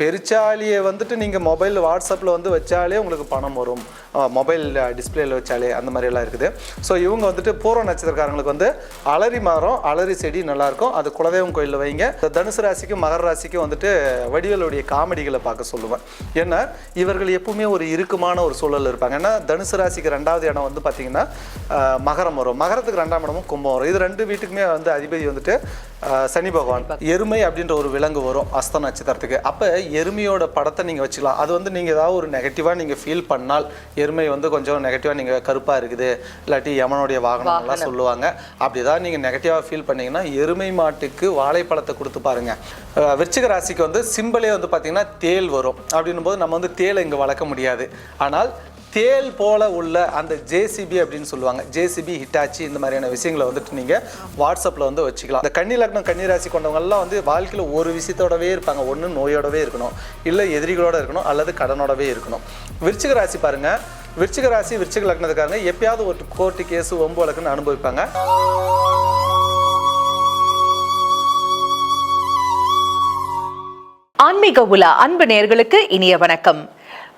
பெருச்சாலியை வந்துட்டு நீங்கள் மொபைல் வாட்ஸ்அப்பில் வந்து வச்சாலே உங்களுக்கு பணம் வரும். மொபைல் டிஸ்பிளேல வச்சாலே அந்த மாதிரி எல்லாம் இருக்குது. ஸோ இவங்க வந்துட்டு பூர்வ நட்சத்திரக்காரங்களுக்கு வந்து அலரி மரம் அலரி செடி நல்லாயிருக்கும். அது குலதெய்வம் கோயிலில் வைங்க. தனுசு ராசிக்கும் மகர ராசிக்கும் வந்துட்டு வடிவேலுடைய காமெடிகளை பார்க்க சொல்லுவேன். ஏன்னா இவர்கள் எப்பவுமே ஒரு இறுக்கமான ஒரு சூழலில் இருப்பாங்க. ஏன்னா தனுசு ராசிக்கு ரெண்டாவது இடம் வந்து பார்த்தீங்கன்னா மகரம் வரும். மகரத்துக்கு ரெண்டாம் இடமும் கும்பம் வரும். இது ரெண்டு வீட்டுக்குமே வந்து அதிபதி வந்துட்டு சனி பகவான். எருமை அப்படின்ற ஒரு விலங்கு வரும் அஸ்த நட்சத்திரத்துக்கு. அப்போ எருமையோட படத்தை நீங்கள் வச்சுக்கலாம். அது வந்து நீங்கள் ஏதாவது ஒரு நெகட்டிவாக நீங்கள் ஃபீல் பண்ணால் எருமை வந்து கொஞ்சம் நெகட்டிவாக நீங்கள் கருப்பாக இருக்குது. இல்லாட்டி யமனுடைய வாகனம் எல்லாம் சொல்லுவாங்க. அப்படி ஏதாவது நீங்கள் நெகட்டிவாக ஃபீல் பண்ணீங்கன்னா எருமை மாட்டுக்கு வாழைப்பழத்தை கொடுத்து பாருங்க. அஹ், விருச்சிக ராசிக்கு வந்து சிம்பிளே வந்து பார்த்தீங்கன்னா தேல் வரும். அப்படின்னும் போது நம்ம வந்து தேலை இங்கே வளர்க்க முடியாது. ஆனால் தேல் போல உள்ள அந்த ஜேசிபி அப்படின்னு சொல்லுவாங்க. ஜேசிபி ஹிட்டாச்சி இந்த மாதிரியான விஷயங்களை வந்துட்டு நீங்கள் வாட்ஸ்அப்பில் வந்து வச்சுக்கலாம். அந்த கன்னி லக்னம் கன்னிராசி கொண்டவங்கெல்லாம் வந்து வாழ்க்கையில் ஒரு விஷயத்தோடவே இருப்பாங்க. ஒன்று நோயோடவே இருக்கணும். இல்லை எதிரிகளோட இருக்கணும். அல்லது கடனோடவே இருக்கணும். விருச்சிக ராசி பாருங்க. விருச்சிக ராசி விருச்சிக லக்னத்துக்காரங்க எப்பயாவது ஒரு கோர்ட்டு கேஸு ஒம்பு வழக்குன்னு அனுபவிப்பாங்க. ஆன்மீக உலா அன்பு நேர்களுக்கு இனிய வணக்கம்.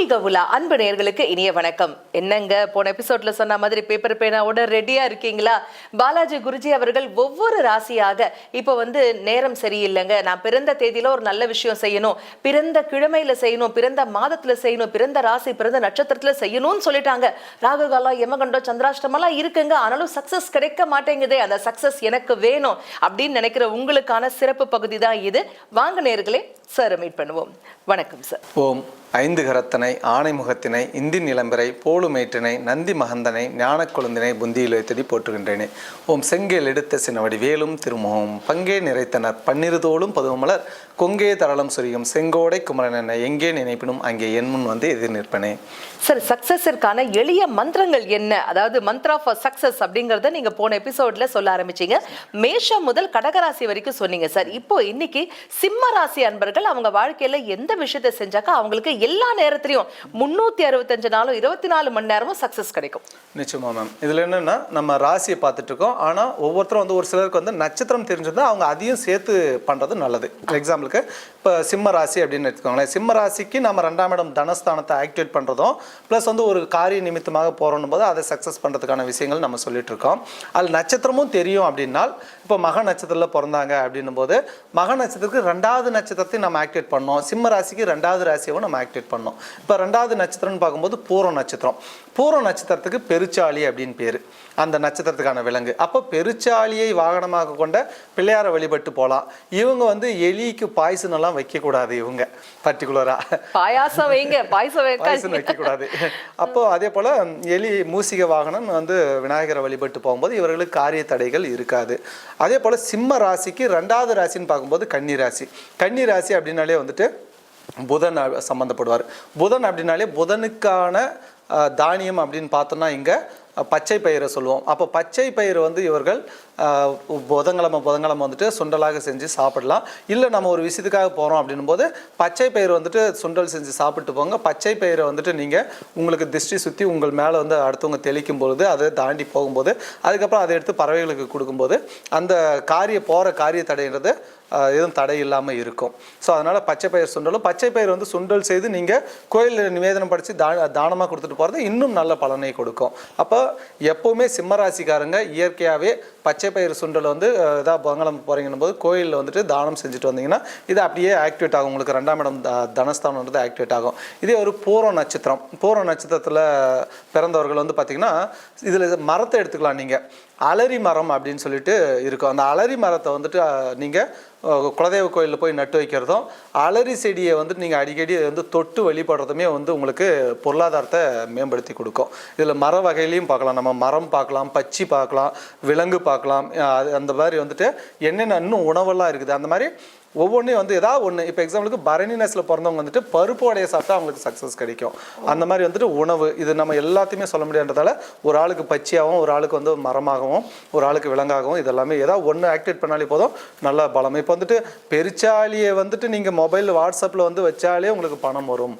ஆன்மீக உலா அன்பு நேர்களுக்கு இனிய வணக்கம். என்னங்க போன எபிசோட்ல சொன்ன மாதிரி பேப்பர் பேனாவோட ரெடியா இருக்கீங்களா? பாலாஜி குருஜி அவர்கள் ஒவ்வொரு ராசியாக இப்போ வந்து நேரம் சரியில்லைங்க. நான் பிறந்த தேதியில ஒரு நல்ல விஷயம் செய்யணும். பிறந்த கிழமையில செய்யணும். பிறந்த மாதத்துல செய்யணும். பிறந்த ராசி பிறந்த நட்சத்திரத்துல செய்யணும்னு சொல்லிட்டாங்க. ராகுகாலம் யமகண்டம் சந்திராஷ்டமெல்லாம் இருக்குங்க. ஆனாலும் சக்சஸ் கிடைக்க மாட்டேங்குதே. அந்த சக்சஸ் எனக்கு வேணும் அப்படின்னு நினைக்கிற உங்களுக்கான சிறப்பு பகுதி தான் இது. வாங்க நேர்களே சார் மீட் பண்ணுவோம். வணக்கம் சார் ஓம். ஐந்து கரத்தனை ஆணைமுகத்தினை இந்தி நிலம்பரை போலுமேற்றினை நந்தி மகந்தனை ஞான கொழுந்தினை புந்தியில் வைத்தடி போற்றுகின்றேனே. ஓம் செங்கேல் எடுத்த சினவடி வேலும் திருமுகம். பங்கே நிறைத்தனர் பன்னிருதோளும் பதுவமலர் கொங்கே தரளம் சுரியும் செங்கோடை குமரன் என எங்கே நினைப்பினும் அங்கே என் முன் வந்து எதிர் நிற்பனே. சார் சக்சஸிற்கான எளிய மந்திரங்கள் என்ன? அதாவது மந்த்ரா ஃபார் சக்சஸ் அப்படிங்கறத நீங்க போன எபிசோட்ல சொல்ல ஆரம்பிச்சீங்க. மேஷம் முதல் கடகராசி வரைக்கும் சொன்னீங்க சார் இப்போ இன்னைக்கு சிம்ம ராசி அன்பர்கள் அவங்க வாழ்க்கையில எந்த விஷயத்தை செஞ்சாக்கா அவங்களுக்கு எல்லா நேரத்திலையும் முன்னூத்தி அறுபத்தஞ்சு நாளும் இருபத்தி நாலு மணி நேரமும் சக்சஸ் கிடைக்கும். நிச்சயமா மேம் இதில் என்னென்னா நம்ம ராசியை பார்த்துட்டு இருக்கோம். ஆனால் ஒவ்வொருத்தரும் வந்து ஒரு சிலருக்கு வந்து நட்சத்திரம் தெரிஞ்சிருந்தா அவங்க அதையும் சேர்த்து பண்ணுறது நல்லது. எக்ஸாம்பிளுக்கு இப்போ சிம்ம ராசி அப்படின்னு எடுத்துக்கோங்களேன். சிம்ம ராசிக்கு நம்ம ரெண்டாம் இடம் தனஸ்தானத்தை ஆக்டிவேட் பண்ணுறதும் ப்ளஸ் வந்து ஒரு காரிய நிமித்தமாக போகிறோம் போது அதை சக்ஸஸ் பண்ணுறதுக்கான விஷயங்கள் நம்ம சொல்லிட்டு இருக்கோம். அதில் நட்சத்திரமும் தெரியும் அப்படின்னால் இப்போ மக நட்சத்திரத்தில் பிறந்தாங்க அப்படின்னும் போது மக நட்சத்திரத்துக்கு ரெண்டாவது நட்சத்திரத்தையும் நம்ம ஆக்டிவேட் பண்ணோம். சிம்ம ராசிக்கு ரெண்டாவது ராசியவும் நம்ம ஆக்டிவேட் பண்ணோம். இப்போ ரெண்டாவது நட்சத்திரம்னு பார்க்கும்போது பூர்வ நட்சத்திரம். பூர்வ நட்சத்திரத்துக்கு பெருச்சாளி அப்படின்னு பேர். அந்த நட்சத்திரத்துக்கான விலங்கு. அப்போ பெருச்சாளியை வாகனமாக கொண்ட பிள்ளையாரை வழிபட்டு போகலாம் இவங்க வந்து எலிக்கு பாய்சன் எல்லாம் வைக்கக்கூடாது இவங்க பர்டிகுலராக பாயாசம் வைங்க பாயசம் பாய்சன் வைக்க வைக்கக்கூடாது. அப்போ அதே போல் எலி மூசிக வாகனம் வந்து விநாயகரை வழிபட்டு போகும்போது இவர்களுக்கு காரிய தடைகள் இருக்காது. அதே போல் சிம்ம ராசிக்கு ரெண்டாவது ராசின்னு பார்க்கும்போது கன்னி ராசி. கன்னி ராசி அப்படின்னாலே வந்துட்டு புதன் சம்மந்தப்படுவார் புதன் அப்படின்னாலே புதனுக்கான தானியம் அப்படின்னு பார்த்தோன்னா இங்கே பச்சை பயிரை சொல்லுவோம். அப்போ பச்சை பயிர் வந்து இவர்கள் புதன்கிழமை புதன்கிழமை வந்துட்டு சுண்டலாக செஞ்சு சாப்பிடலாம். இல்லை நம்ம ஒரு விஷயத்துக்காக போகிறோம் அப்படின்னும் போது பச்சை பயிர் வந்துட்டு சுண்டல் செஞ்சு சாப்பிட்டு போங்க. பச்சை பயிரை வந்துட்டு நீங்கள் உங்களுக்கு திருஷ்டி சுற்றி உங்கள் மேலே வந்து அடுத்தவங்க தெளிக்கும் பொழுது அதை தாண்டி போகும்போது அதுக்கப்புறம் அதை எடுத்து பறவைகளுக்கு கொடுக்கும்போது அந்த காரிய போகிற காரிய தடைன்றது எதுவும் தடை இல்லாமல் இருக்கும். ஸோ அதனால் பச்சை பயிர் சுண்டலும் பச்சை பயிர் வந்து சுண்டல் செய்து நீங்கள் கோயிலில் நிவேதனம் படித்து தா தானமாக கொடுத்துட்டு போகிறது இன்னும் நல்ல பலனை கொடுக்கும். அப்போ எப்போவுமே சிம்மராசிக்காரங்க இயற்கையாகவே பச்சை பயிர் சுண்டல் வந்து ஏதாவது பங்களம் போகிறீங்கன்னும் போது கோயிலில் வந்துட்டு தானம் செஞ்சுட்டு வந்தீங்கன்னா இது அப்படியே ஆக்டிவேட் ஆகும். உங்களுக்கு ரெண்டாம் இடம் தனஸ்தானன்றது ஆக்டிவேட் ஆகும். இதே ஒரு பூர்வ நட்சத்திரம். பூரம் நட்சத்திரத்தில் பிறந்தவர்கள் வந்து பார்த்திங்கன்னா இதில் மரத்தை எடுத்துக்கலாம் நீங்கள் அலரி மரம் அப்படின்னு சொல்லிட்டு இருக்கும். அந்த அலரி மரத்தை வந்துட்டு நீங்கள் குலதெய்வ கோயிலில் போய் நட்டு வைக்கிறதும் அலரி செடியை வந்துட்டு நீங்கள் அடிக்கடி வந்து தொட்டு வழிபடுறதுமே வந்து உங்களுக்கு பொருளாதாரத்தை மேம்படுத்தி கொடுக்கும். இதில் மர வகையிலையும் பார்க்கலாம். நம்ம மரம் பார்க்கலாம் பச்சி பார்க்கலாம் விலங்கு பார்க்கலாம் அது- அந்த மாதிரி வந்துட்டு என்னென்ன இன்னும் உணவெல்லாம் இருக்குது. அந்த மாதிரி ஒவ்வொன்றையும் வந்து ஏதாவது ஒன்று இப்போ எக்ஸாம்பிளுக்கு பரணி பிறந்தவங்க வந்துட்டு பருப்பு வடையை சாப்பிட்டா அவங்களுக்கு சக்ஸஸ் கிடைக்கும். அந்த மாதிரி வந்துட்டு உணவு இது நம்ம எல்லாத்தையுமே சொல்ல முடியாதுன்றதால ஒரு ஆளுக்கு பச்சையாகவும் ஒரு ஆளுக்கு வந்து மரமாகவும் ஒரு ஆளுக்கு விலங்காகவும் இதெல்லாமே ஏதாவது ஒன்று ஆக்டிவேட் பண்ணாலே போதும் நல்ல பலம். இப்போ வந்துட்டு பெருச்சாலியை வந்துட்டு நீங்கள் மொபைல் வாட்ஸ்அப்பில் வந்து வச்சாலே உங்களுக்கு பணம் வரும்.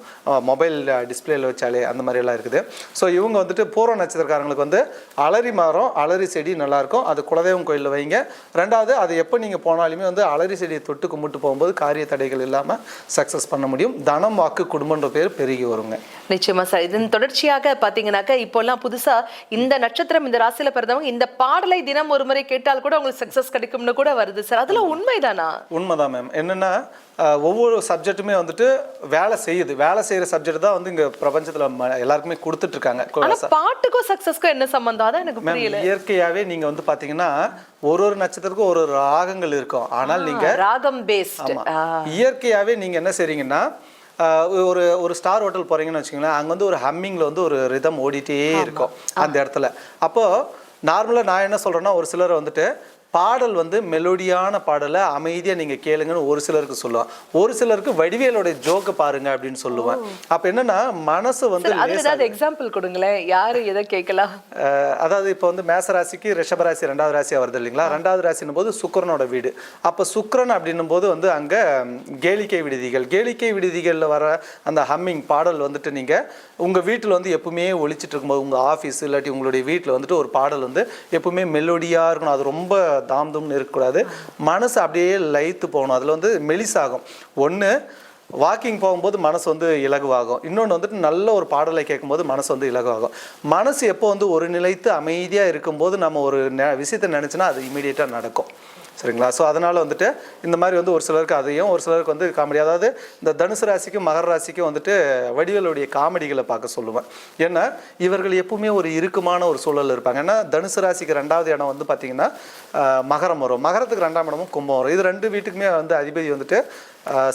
மொபைல் டிஸ்பிளேயில் வச்சாலே அந்த மாதிரிலாம் இருக்குது. ஸோ இவங்க வந்துட்டு பூர்வ நட்சத்திரக்காரங்களுக்கு வந்து அலரி மரம் அலரி செடி நல்லாயிருக்கும் அது குலதெய்வம் கோயிலில் வைங்க. ரெண்டாவது அது எப்போ நீங்கள் போனாலுமே வந்து அலரி செடியை தொட்டுக்கும் கும்பிட்டு போகும்போது காரிய தடைகள் இல்லாமல் சக்ஸஸ் பண்ண முடியும். தனம் வாக்கு குடும்பன்ற பேர் பெருகி வருங்க. நிச்சயமா சார். இதன் தொடர்ச்சியாக பாத்தீங்கன்னாக்க இப்போல்லாம் புதுசா இந்த நட்சத்திரம் இந்த ராசியில பிறந்தவங்க இந்த பாடலை தினம் ஒரு முறை கேட்டால் கூட உங்களுக்கு சக்சஸ் கிடைக்கும்னு கூட வருது சார். அதுல உண்மைதானா? உண்மைதான் மேம் என்னென்னா ஒவ்வொரு சப்ஜெக்ட்டுமே வந்துட்டு வேலை செய்யுது. வேலை செய்கிற சப்ஜெக்ட் தான் வந்து இங்கே பிரபஞ்சத்தில் எல்லாருக்குமே கொடுத்துட்ருக்காங்க. ஆனா பாட்டுக்கும் சக்சஸ்க்கும் என்ன சம்பந்தம்? எனக்கு புரியல. இயற்கையாகவே நீங்கள் வந்து பார்த்தீங்கன்னா ஒரு ஒரு நட்சத்திரத்துக்கும் ஒரு ஒரு ராகங்கள் இருக்கும். ஆனால் நீங்கள் ராகம் பேஸ்ட் இயற்கையாகவே நீங்கள் என்ன செய்றீங்கன்னா ஒரு ஒரு ஸ்டார் ஹோட்டல் போகிறீங்கன்னு வச்சுக்கோங்களேன் அங்கே வந்து ஒரு ஹம்மிங்கில் வந்து ஒரு ரிதம் ஓடிட்டே இருக்கும் அந்த இடத்துல. அப்போது நார்மலாக நான் என்ன சொல்கிறேன்னா ஒரு சிலர் வந்துட்டு பாடல் வந்து மெலோடியான பாடலை அமைதியாக நீங்கள் கேளுங்கன்னு ஒரு சிலருக்கு சொல்லுவேன். ஒரு சிலருக்கு வடிவேலோட ஜோக்கை பாருங்க அப்படின்னு சொல்லுவேன். அப்போ என்னன்னா மனசு வந்து ஏதாவது எக்ஸாம்பிள் கொடுங்களேன். யாரு எதை கேட்கலாம்? அதாவது இப்போ வந்து மேச ராசிக்கு ரிஷப ராசி ரெண்டாவது ராசியாக வருது இல்லைங்களா? ரெண்டாவது ராசின்னும் போது சுக்கிரனோட வீடு. அப்போ சுக்கிரன் அப்படின்னும் போது வந்து அங்கே கேளிக்கை விடுதிகள். கேளிக்கை விடுதிகளில் வர அந்த ஹம்மிங் பாடல் வந்துட்டு நீங்கள் உங்கள் வீட்டில் வந்து எப்பவுமே ஒழிச்சிட்டு இருக்கும்போது உங்கள் ஆஃபீஸ் இல்லாட்டி உங்களுடைய வீட்டில் வந்துட்டு ஒரு பாடல் வந்து எப்பவுமே மெலோடியாக இருக்கணும். அது ரொம்ப தாம் தும்னு இருக்கக்கூடாது. மனசு அப்படியே லைத்து போகணும். அதில் வந்து மெலிசாகும். ஒன்று வாக்கிங் போகும்போது மனசு வந்து இலகுவாகும். இன்னொன்று வந்துட்டு நல்ல ஒரு பாடலை கேட்கும்போது மனசு வந்து இலகுவாகும். மனசு எப்போ வந்து ஒரு நிலைத்து அமைதியாக இருக்கும்போது நம்ம ஒரு நெ விஷயத்தை நினச்சினா அது இமீடியட்டாக நடக்கும். சரிங்களா? ஸோ அதனால் வந்துட்டு இந்த மாதிரி வந்து ஒரு சிலருக்கு அதையும் ஒரு சிலருக்கு வந்து காமெடி அதாவது இந்த தனுசு ராசிக்கும் மகர ராசிக்கும் வந்துட்டு வடிவேலுடைய காமெடிகளை பார்க்க சொல்லுவேன். ஏன்னா இவர்கள் எப்பவுமே ஒரு இறுக்கமான ஒரு சூழலில் இருப்பாங்க. ஏன்னா தனுசு ராசிக்கு ரெண்டாவது இடம் வந்து பார்த்திங்கன்னா மகரம் வரும். மகரத்துக்கு ரெண்டாம் இடமும் கும்பம் வரும். இது ரெண்டு வீட்டுக்குமே வந்து அதிபதி வந்துட்டு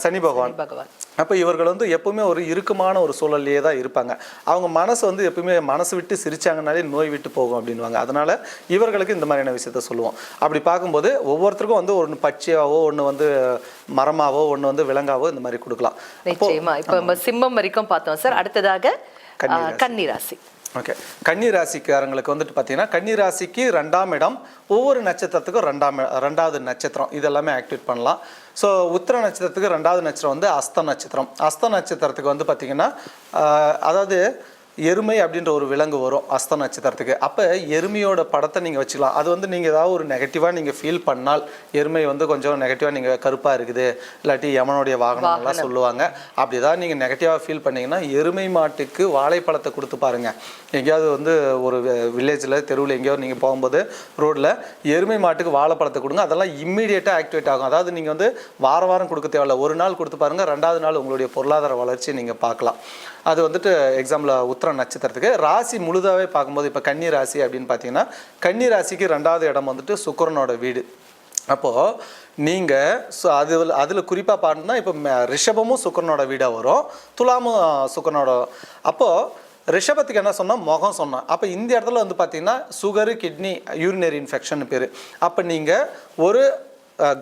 சனி பகவான். பகவான். அப்போ இவர்கள் வந்து எப்பவுமே ஒரு இறுக்கமான ஒரு சூழல்லையே தான் இருப்பாங்க. அவங்க மனசு வந்து எப்பவுமே மனசு விட்டு சிரிச்சாங்கனாலே நோய் விட்டு போகும் அப்படின்வாங்க அதனால இவர்களுக்கு இந்த மாதிரியான விஷயத்த சொல்லுவோம். அப்படி பார்க்கும்போது ஒவ்வொருத்தருக்கும் வந்து ஒன்று பச்சையாவோ ஒன்று வந்து மரமாவோ ஒன்று வந்து விலங்காவோ இந்த மாதிரி கொடுக்கலாம். இப்ப நம்ம சிம்மம் வரைக்கும் பார்த்தோம் சார். அடுத்ததாக ஆ, கன்னி ராசி ஓகே கன்னி ராசிக்காரங்களுக்கு வந்துட்டு பார்த்தீங்கன்னா கன்னி ராசிக்கு ரெண்டாம் இடம் ஒவ்வொரு நட்சத்திரத்துக்கும் ரெண்டாம் ரெண்டாவது நட்சத்திரம். இதெல்லாமே ஆக்டிவேட் பண்ணலாம். ஸோ உத்திர நட்சத்திரத்துக்கு ரெண்டாவது நட்சத்திரம் வந்து அஸ்த நட்சத்திரம். அஸ்த நட்சத்திரத்துக்கு வந்து பார்த்திங்கன்னா அதாவது எருமை அப்படின்ற ஒரு விலங்கு வரும் அஸ்த நட்சத்திரத்துக்கு. அப்போ எருமையோட படத்தை நீங்கள் வச்சுக்கலாம். அது வந்து நீங்கள் ஏதாவது ஒரு நெகட்டிவாக நீங்கள் ஃபீல் பண்ணால் எருமை வந்து கொஞ்சம் நெகட்டிவாக நீங்கள் கருப்பாக இருக்குது. இல்லாட்டி யமனுடைய வாகனம்லாம் சொல்லுவாங்க. அப்படி ஏதாவது நீங்கள் நெகட்டிவாக ஃபீல் பண்ணீங்கன்னா எருமை மாட்டுக்கு வாழைப்பழத்தை கொடுத்து பாருங்க. எங்கேயாவது வந்து ஒரு வில்லேஜில் தெருவில் எங்கேயாவது நீங்கள் போகும்போது ரோட்டில் எருமை மாட்டுக்கு வாழைப்பழத்தை கொடுங்க. அதெல்லாம் இம்மீடியட்டாக ஆக்டிவேட் ஆகும். அதாவது நீங்கள் வந்து வார வாரம் கொடுக்க தேவையில்ல. ஒரு நாள் கொடுத்து பாருங்கள் ரெண்டாவது நாள் உங்களுடைய பொருளாதார வளர்ச்சி நீங்கள் பார்க்கலாம். அது வந்துட்டு எக்ஸாம்பிள் உத்திர நட்சத்திரத்துக்கு ராசி முழுதாகவே பார்க்கும்போது இப்போ கன்னி ராசி அப்படின்னு பார்த்தீங்கன்னா கன்னி ராசிக்கு ரெண்டாவது இடம் வந்துட்டு சுக்கரனோட வீடு. அப்போது நீங்கள் ஸோ அது அதில் குறிப்பாக பாருன்னா இப்போ ரிஷபமும் சுக்கரனோட வீடாக வரும். துலாமும் சுக்கரனோட அப்போது ரிஷபத்துக்கு என்ன சொன்னால் முகம் சொன்னேன் அப்போ இந்த இடத்துல வந்து பார்த்தீங்கன்னா சுகரு கிட்னி யூரினரி இன்ஃபெக்ஷன் பேர். அப்போ நீங்கள் ஒரு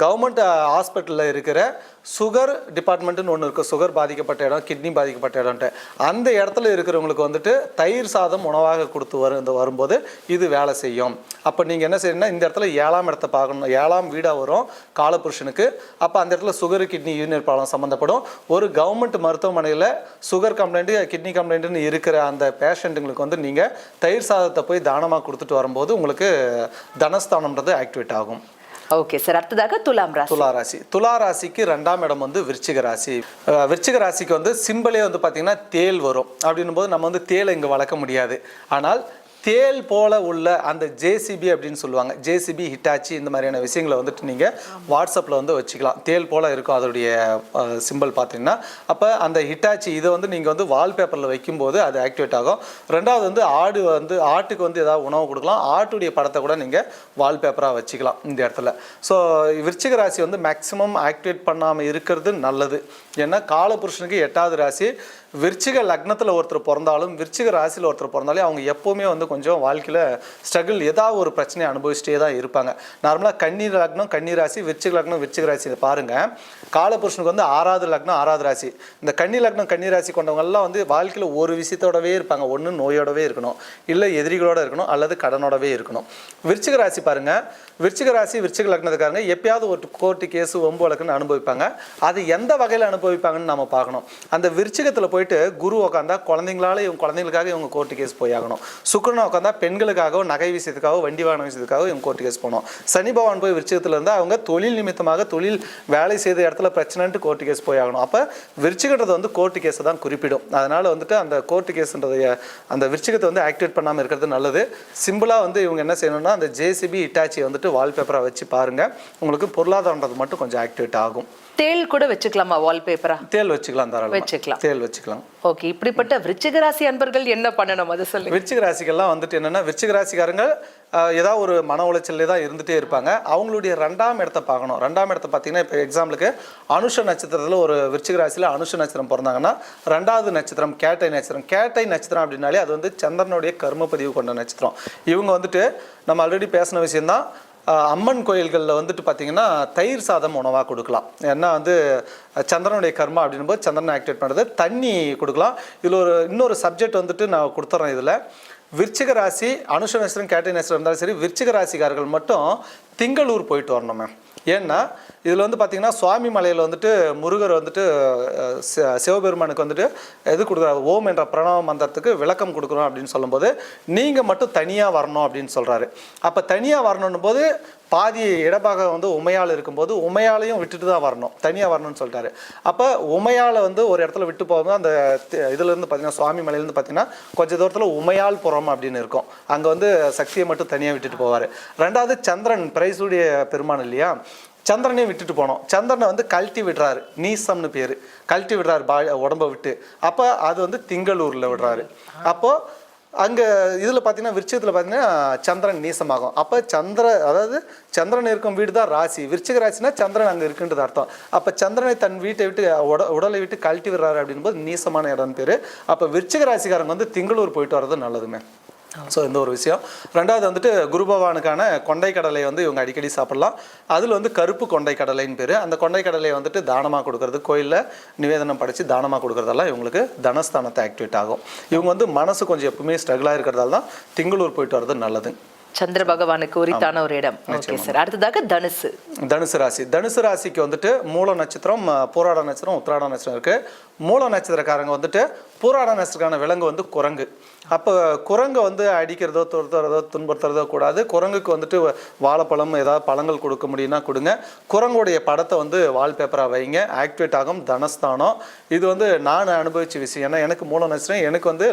கவர்மெண்ட் ஹாஸ்பிட்டலில் இருக்கிற சுகர் டிபார்ட்மெண்ட்டுன்னு ஒன்று இருக்குது சுகர் பாதிக்கப்பட்ட இடம் கிட்னி பாதிக்கப்பட்ட இடம்ட்டு அந்த இடத்துல இருக்கிறவங்களுக்கு வந்துட்டு தயிர் சாதம் உணவாக கொடுத்து வரும் இந்த வரும்போது இது வேலை செய்யும். அப்போ நீங்கள் என்ன செய்யணும்னா இந்த இடத்துல ஏழாம் இடத்த பார்க்கணும். ஏழாம் வீடாக வரும் காலபுருஷனுக்கு. அப்போ அந்த இடத்துல சுகர் கிட்னி யூனியர் ப்ராப்ளம் சம்மந்தப்படும் ஒரு கவர்மெண்ட் மருத்துவமனையில் சுகர் கம்ப்ளைண்ட்டு கிட்னி கம்ப்ளைண்ட்டுன்னு இருக்கிற அந்த பேஷண்ட்டுங்களுக்கு வந்து நீங்கள் தயிர் சாதத்தை போய் தானமாக கொடுத்துட்டு வரும்போது உங்களுக்கு தனஸ்தானம்ன்றது ஆக்டிவேட் ஆகும். ஓகே சார் அடுத்ததாக துலாம் ராசி. துலா ராசி. துலா ராசிக்கு ரெண்டாம் இடம் வந்து விருச்சிக ராசி. விருச்சிக ராசிக்கு வந்து சிம்பிளே வந்து பார்த்தீங்கன்னா தேல் வரும். அப்படின்னும் போது நம்ம வந்து தேலை இங்கே வளர்க்க முடியாது. ஆனால் தேல் போல உள்ள அந்த ஜேசிபி அப்படின்னு சொல்லுவாங்க. ஜேசிபி ஹிட்டாச்சி இந்த மாதிரியான விஷயங்களை வந்துட்டு நீங்கள் வாட்ஸ்அப்பில் வந்து வச்சுக்கலாம். தேல் போல இருக்கும் அதோடைய சிம்பிள் பார்த்தீங்கன்னா. அப்போ அந்த ஹிட்டாச்சி இதை வந்து நீங்கள் வந்து வால்பேப்பரில் வைக்கும்போது அது ஆக்டிவேட் ஆகும். ரெண்டாவது வந்து ஆடு வந்து ஆட்டுக்கு வந்து ஏதாவது உணவு கொடுக்கலாம். ஆட்டுடைய படத்தை கூட நீங்கள் வால்பேப்பராக வச்சுக்கலாம் இந்த இடத்துல. ஸோ விருச்சிக ராசி வந்து மேக்ஸிமம் ஆக்டிவேட் பண்ணாமல் இருக்கிறது நல்லது. ஏன்னா காலபுருஷனுக்கு எட்டாவது ராசி விருச்சிக லக்னத்தில் ஒருத்தர் பிறந்தாலும் விருச்சிக ராசியில் ஒருத்தர் பிறந்தாலே அவங்க எப்போவுமே வந்து கொஞ்சம் வாழ்க்கையில் ஸ்ட்ரகிள் ஏதாவது ஒரு பிரச்சனையை அனுபவிச்சுட்டே தான் இருப்பாங்க. நார்மலாக கண்ணீர் லக்னம் கண்ணீர் ராசி விருச்சிக லக்னம் விருச்சிக ராசி இதை பாருங்கள் காலபுருஷனுக்கு வந்து ஆறாவது லக்னம் ஆறாவது ராசி. இந்த கன்னி லக்னம் கன்னி ராசி கொண்டவங்கெல்லாம் வந்து வாழ்க்கையில் ஒரு விஷயத்தோடவே இருப்பாங்க. ஒன்று நோயோடவே இருக்கணும். இல்லை எதிரிகளோட இருக்கணும். அல்லது கடனோடவே இருக்கணும். விருச்சிக ராசி பாருங்கள் விருச்சிக ராசி விருச்சிக லக்னத்துக்காரங்க எப்பயாவது ஒரு கோர்ட்டு கேஸு ஒம்பு வழக்குன்னு அனுபவிப்பாங்க. அது எந்த வகையில் அனுபவிப்பாங்கன்னு நம்ம பார்க்கணும். அந்த விருச்சிகத்தில் போயிட்டு குரு உட்காந்தா குழந்தைங்களால இவங்க குழந்தைங்களுக்காக இவங்க கோர்ட்டு கேஸ் போய் ஆகணும் சுக்கிரனை உட்காந்தா பெண்களுக்காகவும் நகை விஷயத்துக்காகவோ வண்டி வாகன விஷயத்துக்காக இவங்க கோர்ட்டு கேஸ் போகணும். சனி பகவான் போய் விருச்சிகத்தில் இருந்தால் அவங்க தொழில் நிமித்தமாக தொழில் வேலை செய்த இடத்துல பிரச்சனைன்ட்டு கோர்ட்டு கேஸ் போய் ஆகணும் அப்போ விருச்சிகன்றது வந்து கோர்ட்டு கேஸை தான் குறிப்பிடும். அதனால் வந்துட்டு அந்த கோர்ட்டு கேஸ்ன்றதைய அந்த விருச்சிகத்தை வந்து ஆக்டிவேட் பண்ணாமல் இருக்கிறது நல்லது. சிம்பிளாக வந்து இவங்க என்ன செய்யணும்னா அந்த ஜேசிபி இட்டாச்சியை வந்துட்டு வால்பேப்பராக வச்சு பாருங்கள் உங்களுக்கு பொருளாதாரன்றது மட்டும் கொஞ்சம் ஆக்டிவேட் ஆகும். தேள் கூட வச்சுக்கலாமா வால்பேப்பரா தேல் வச்சுக்கலாம் தாராளமாக வச்சுக்கலாம். தேல் வச்சுக்கலாம். ஓகே இப்படிப்பட்ட விருச்சிக ராசி அன்பர்கள் என்ன பண்ணணும்? அதை சொல்லுங்க விருச்சிக ராசிக்கெல்லாம் வந்துட்டு என்னென்னா விருச்சிக ராசிக்காரங்க ஏதாவது ஒரு மன உளைச்சல்லே தான் இருந்துகிட்டே இருப்பாங்க. அவங்களுடைய ரெண்டாம் இடத்த பார்க்கணும். ரெண்டாம் இடத்த பார்த்தீங்கன்னா இப்போ எக்ஸாம்பிளுக்கு அனுஷ நட்சத்திரத்தில் ஒரு விருச்சிக ராசியில் அனுஷ நட்சத்திரம் பிறந்தாங்கன்னா ரெண்டாவது நட்சத்திரம் கேட்டை நட்சத்திரம். கேட்டை நட்சத்திரம் அப்படின்னாலே அது வந்து சந்திரனுடைய கர்ம பதிவு கொண்ட நட்சத்திரம். இவங்க வந்துட்டு நம்ம ஆல்ரெடி பேசின விஷயம்தான் அம்மன் கோயில்களில் வந்துட்டு பார்த்தீங்கன்னா தயிர் சாதம் உணவாக கொடுக்கலாம். ஏன்னா வந்து சந்திரனுடைய கர்மா அப்படின்னும் போது சந்திரனை ஆக்டிவேட் பண்ணுறது தண்ணி கொடுக்கலாம். இதில் ஒரு இன்னொரு சப்ஜெக்ட் வந்துட்டு நான் கொடுத்துட்றேன் இதில். விருச்சிக ராசி அனுஷ நட்சத்திரம் கேட்டை நட்சத்திரம் இருந்தாலும் சரி விருச்சிக ராசிக்காரர்கள் மட்டும் திங்களூர் போயிட்டு வரணும். மேம் ஏன்னா இதில் வந்து பார்த்தீங்கன்னா சுவாமி மலையில் வந்துட்டு முருகர் வந்துட்டு சிவபெருமானுக்கு வந்துட்டு எது கொடுக்குறாரு. ஓம் என்ற பிரணவ மந்திரத்துக்கு விளக்கம் கொடுக்குறோம் அப்படின்னு சொல்லும்போது நீங்கள் மட்டும் தனியாக வரணும் அப்படின்னு சொல்கிறாரு அப்போ தனியாக வரணும் போது பாதி இடபாகம் வந்து உமையால் இருக்கும்போது உமையாலையும் விட்டுட்டு தான் வரணும். தனியாக வரணும்னு சொல்லிட்டாரு. அப்போ உமையால் வந்து ஒரு இடத்துல விட்டு போகும்போது அந்த இதுலேருந்து பார்த்தீங்கன்னா சுவாமி மலையிலேருந்து பார்த்தீங்கன்னா கொஞ்சம் தூரத்தில் உமையால் புறம் அப்படின்னு இருக்கும். அங்கே வந்து சக்தியை மட்டும் தனியாக விட்டுட்டு போவார். ரெண்டாவது சந்திரன் பிரைஸுடைய பெருமான் இல்லையா? சந்திரனையும் விட்டுட்டு போனோம். சந்திரனை வந்து கழட்டி விடுறாரு. நீசம்னு பேர். கழட்டி விடுறாரு பா உடம்ப விட்டு. அப்போ அது வந்து திங்களூரில் விடுறாரு. அப்போது அங்கே இதில் பார்த்தீங்கன்னா விருச்சகத்தில் பார்த்தீங்கன்னா சந்திரன் நீசமாகும். அப்போ சந்திர அதாவது சந்திரன் இருக்கும் வீடு தான் ராசி. விருச்சிக ராசினா சந்திரன் அங்கே இருக்குன்றது அர்த்தம். அப்போ சந்திரனை தன் வீட்டை விட்டு உட உடலை விட்டு கழட்டி விடுறாரு அப்படின் போது நீசமான இடம்னு பேர். அப்போ விருச்சிக ராசிக்காரங்க வந்து திங்களூர் போயிட்டு வர்றது நல்லதுமே ஸோ இந்த ஒரு விஷயம். ரெண்டாவது வந்துட்டு குரு பகவானுக்கான கொண்டை கடலை வந்து இவங்க அடிக்கடி சாப்பிடலாம். அதில் வந்து கருப்பு கொண்டை கடலைன்னு பேர். அந்த கொண்டை கடலையை வந்துட்டு தானமாக கொடுக்கறது? கோயிலில் நிவேதனம் படைச்சு தானமாக கொடுக்கறதெல்லாம் இவங்களுக்கு தனஸ்தானத்தை ஆக்டிவேட் ஆகும். இவங்க வந்து மனசு கொஞ்சம் எப்பவுமே ஸ்ட்ரகிளாக இருக்கிறதால தான் திங்களூர் போயிட்டு வர்றது நல்லது. சந்திர பகவானுக்கு உரித்தான ஒரு இடம். Okay sir. அடுத்ததாக தனுசு. தனுசு ராசி. தனுசு ராசிக்கு வந்துட்டு மூல நட்சத்திரம் பூராட நட்சத்திரம் உத்திராட நட்சத்திரம் இருக்கு. மூல நட்சத்திரக்காரங்க வந்துட்டு பூராட நட்சத்திரக்கான விலங்கு வந்து குரங்கு. அப்போ குரங்கை வந்து அடிக்கிறதோ துரத்துறதோ துன்புறுத்துறதோ கூடாது. குரங்குக்கு வந்துட்டு வாழைப்பழம் ஏதாவது பழங்கள் கொடுக்க முடியும்னா கொடுங்க. குரங்குடைய படத்தை வந்து வால்பேப்பராக வைங்க. ஆக்டிவேட் ஆகும் தனஸ்தானம். இது வந்து நான் அனுபவிச்ச விஷயம். ஏன்னா எனக்கு மூலம் நட்சத்திரம் எனக்கு வந்து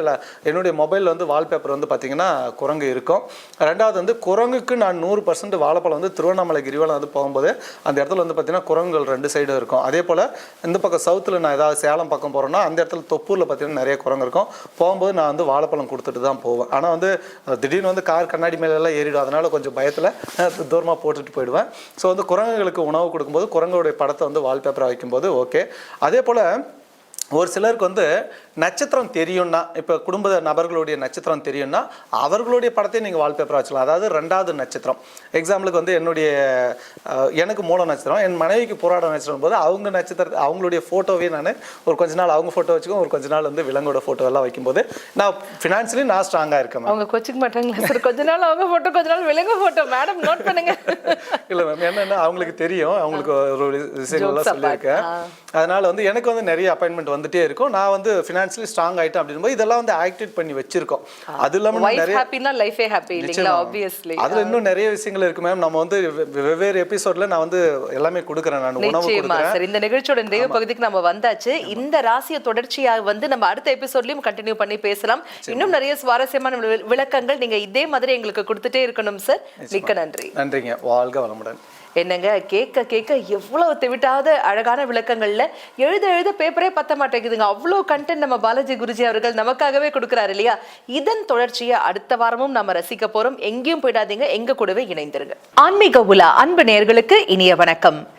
என்னுடைய மொபைலில் வந்து வால்பேப்பர் வந்து பார்த்தீங்கன்னா குரங்கு இருக்கும். ரெண்டாவது வந்து குரங்குக்கு நான் நூறு பர்சன்ட் வாழைப்பழம் வந்து திருவண்ணாமலை கிரிவலம் வந்து போகும்போது அந்த இடத்துல வந்து பார்த்தீங்கன்னா குரங்குகள் ரெண்டு சைடும் இருக்கும். அதே போல் இந்த பக்கம் சவுத்தில் நான் ஏதாவது சேலம் பக்கம் போகிறேன்னா அந்த இடத்துல தொப்பூரில் பார்த்தீங்கன்னா நிறைய குரங்கு இருக்கும். போகும்போது நான் வந்து வாழைப்பழம் கொடுத்துட்டு தான் போவேன். ஆனால் வந்து திடீர்னு வந்து கார் கண்ணாடி மேலெல்லாம் ஏறிடும். அதனால் கொஞ்சம் பயத்தில் தூரமாக போட்டுட்டு போயிடுவேன். ஸோ வந்து குரங்குகளுக்கு உணவு கொடுக்கும்போது குரங்குடைய படத்தை வந்து வால்பேப்பராக வைக்கும்போது ஓகே அதே போல் ஒரு சிலருக்கு வந்து நட்சத்திரம் தெரியும்னா இப்போ குடும்ப நபர்களுடைய நட்சத்திரம் தெரியும்னா அவர்களுடைய படத்தை நீங்கள் வால்பேப்பர் வச்சுக்கலாம். அதாவது ரெண்டாவது நட்சத்திரம். எக்ஸாம்பிளுக்கு வந்து என்னுடைய எனக்கு மூல நட்சத்திரம் என் மனைவிக்கு போராட நட்சத்திரம் போது அவங்க நட்சத்திர அவங்களுடைய ஃபோட்டோவே நான் ஒரு கொஞ்ச நாள் அவங்க ஃபோட்டோ வச்சுக்கோ ஒரு கொஞ்ச நாள் வந்து விலங்கோட ஃபோட்டோ எல்லாம் வைக்கும்போது நான் ஃபினான்ஷியலி நான் ஸ்ட்ராங்காக இருக்கேன். அவங்க கோச்சிக்க மாட்டாங்களா? சார் கொஞ்ச நாள் அவங்க போட்டோ கொஞ்ச நாள் விலங்கு போட்டோ மேடம் நோட் பண்ணுங்க. இல்லை மேம் என்னன்னா அவங்களுக்கு தெரியும். அவங்களுக்கு ஒரு விஷயங்கள்லாம். சொல்லியிருக்கேன். அதனால வந்து எனக்கு வந்து நிறைய அப்பாயின்மெண்ட் வந்துட்டே இருக்கும். நான் வந்து ஃபினான்ஷியலி ஸ்ட்ராங் ஆயிட்டேன் அப்படின்போது இதெல்லாம் வந்து ஆக்டிவேட் பண்ணி வச்சிருக்கோம். அது இல்லாமல் நிறைய லைஃபே ஹாப்பி. ஆப்வியஸ்லி அதுல இன்னும் நிறைய விஷயங்கள் இருக்கு மேம் நம்ம வந்து வெவ்வேறு எபிசோட்ல நான் வந்து எல்லாமே கொடுக்குறேன் நான் உணவு கொடுக்குறேன். சரி. இந்த நிகழ்ச்சியோட நிறைவு பகுதிக்கு நம்ம வந்தாச்சு. இந்த ராசிய தொடர்ச்சியா வந்து நம்ம அடுத்த எபிசோட்லயும் கண்டினியூ பண்ணி பேசலாம். இன்னும் நிறைய சுவாரஸ்யமான விளக்கங்கள் நீங்க இதே மாதிரி எங்களுக்கு கொடுத்துட்டே இருக்கணும் சார் மிக்க நன்றி. நன்றிங்க. வாழ்க வளமுடன். என்னங்க கேட்க கேட்க எவ்வளவு தெவிட்டாத அழகான விளக்கங்கள்ல எழுத எழுத பேப்பரே பத்த மாட்டேங்குதுங்க. அவ்வளோ கண்டென்ட் நம்ம பாலாஜி குருஜி அவர்கள் நமக்காகவே கொடுக்குறாரு இல்லையா? இதன் தொடர்ச்சியை அடுத்த வாரமும் நம்ம ரசிக்க போறோம். எங்கேயும் போயிடாதீங்க எங்க கூடவே இணைந்திருங்க. ஆன்மீக உலா அன்பு நேயர்களுக்கு இனிய வணக்கம்.